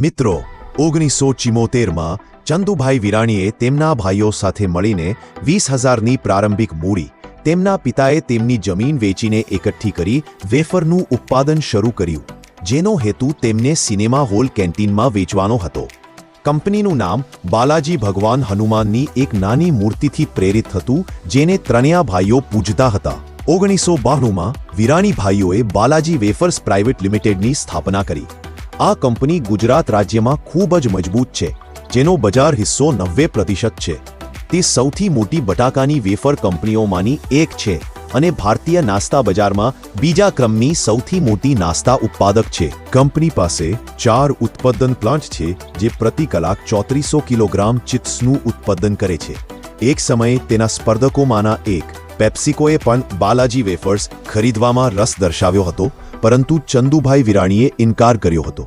મિત્રો, ઓગણીસો ચિમોતેરમાં ચંદુભાઈ વિરાણીએ તેમના ભાઈઓ સાથે મળીને વીસ હજારની પ્રારંભિક મૂડી, તેમના પિતાએ તેમની જમીન વેચીને એકઠી કરી વેફરનું ઉત્પાદન શરૂ કર્યું, જેનો હેતુ તેમને સિનેમા હોલ કેન્ટીનમાં વેચવાનો હતો. કંપનીનું નામ બાલાજી ભગવાન હનુમાનની એક નાની મૂર્તિથી પ્રેરિત હતું, જેને ત્રણેય ભાઈઓ પૂજતા હતા. ઓગણીસો બાણુંમાં વિરાણી ભાઈઓએ બાલાજી વેફર્સ પ્રાઇવેટ લિમિટેડની સ્થાપના કરી. આ કંપની ગુજરાત રાજ્યમાં ખૂબ જ મજબૂત છે, જેનો બજાર હિસ્સો નવ્વે પ્રતિશત છે. તે સૌથી મોટી બટાકાની વેફર કંપનીઓમાંની એક છે અને ભારતીય નાસ્તા બજારમાં બીજા ક્રમની સૌથી મોટી નાસ્તા ઉત્પાદક છે. કંપની પાસે ચાર ઉત્પાદન પ્લાન્ટ છે, જે પ્રતિ કલાક ચોત્રીસો કિલોગ્રામ ચિપ્સનું ઉત્પાદન કરે છે. એક સમયે તેના સ્પર્ધકોમાંના એક, પેપ્સિકોએ પણ બાલાજી વેફર્સ ખરીદવામાં રસ દર્શાવ્યો હતો, પરંતુ ચંદુભાઈ વિરાણીએ ઇનકાર કર્યો હતો.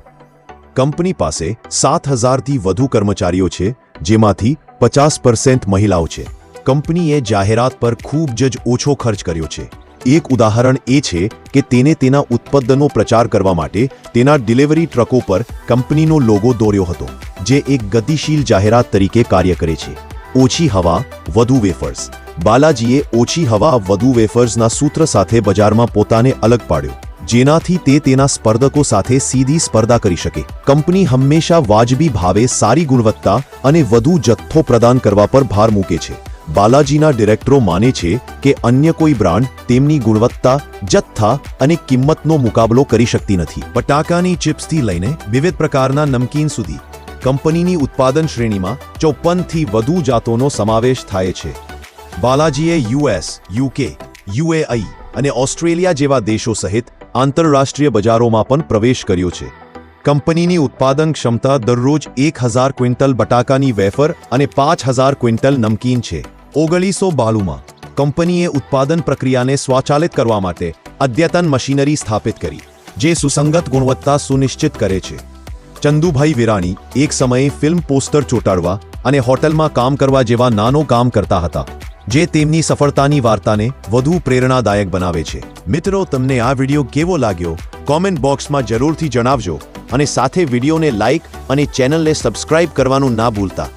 કંપની પાસે સાત હજારથી વધુ કર્મચારીઓ છે, જેમાંથી પચાસ પર્સેન્ટ મહિલાઓ છે. કંપનીએ જાહેરાત પર ખૂબ જ ઓછો ખર્ચ કર્યો છે. એક ઉદાહરણ એ છે કે તેને તેના ઉત્પાદનો પ્રચાર કરવા માટે તેના ડિલિવરી ટ્રકો પર કંપનીનો લોગો દોર્યો હતો, જે એક ગતિશીલ જાહેરાત તરીકે કાર્ય કરે છે. ઓછી હવા, વધુ વેફર્સ. બાલાજીએ ઓછી હવા, વધુ વેફર્સના સૂત્ર સાથે બજારમાં પોતાને અલગ પાડ્યો. જેનાથી તે તેના સ્પર્ધકો સાથે સીધી સ્પર્ધા કરી શકે. કંપની હંમેશા વાજબી ભાવે સારી ગુણવત્તા અને વધુ જથ્થો પ્રદાન કરવા પર ભાર મૂકે છે. બાલાજીના ડિરેક્ટરો માને છે કે અન્ય કોઈ બ્રાન્ડ તેમની ગુણવત્તા, જથ્થા અને કિંમતનો મુકાબલો કરી શકતી નથી. બટાકાની ચિપ્સથી લઈને વિવિધ પ્રકારના નમકીન સુધી કંપનીની ઉત્પાદન શ્રેણીમાં ચોપનથી વધુ જાતોનો સમાવેશ થાય છે. બાલાજીએ યુએસ યુકે યુએઈ અને ઓસ્ટ્રેલિયા જેવા દેશો સહિત આંતરરાષ્ટ્રીય બજારોમાં પણ પ્રવેશ કર્યો છે. કંપનીની ઉત્પાદન ક્ષમતા દરરોજ એક હજાર ક્વિન્ટલ બટાકાની વેફર અને પાંચ હજાર ક્વિન્ટલ નમકીન છે. ઓગણીસો બાલુમાં કંપનીએ ઉત્પાદન પ્રક્રિયાને સ્વચાલિત કરવા માટે અદ્યતન મશીનરી સ્થાપિત કરી, જે સુસંગત ગુણવત્તા સુનિશ્ચિત કરે છે. ચંદુભાઈ વિરાણી એક સમયે ફિલ્મ પોસ્ટર ચોંટાડવા અને હોટલમાં કામ કરવા જેવા નાનો કામ કરતા હતા. જે તેમની સફળતાની વાર્તાને વધુ પ્રેરણાદાયક બનાવે છે. મિત્રો, તમને આ વીડિયો કેવો લાગ્યો? કોમેન્ટ બોક્સમાં જરૂરથી જણાવજો અને સાથે વિડીયોને લાઇક અને ચેનલને સબસ્ક્રાઇબ કરવાનું ના ભૂલતા.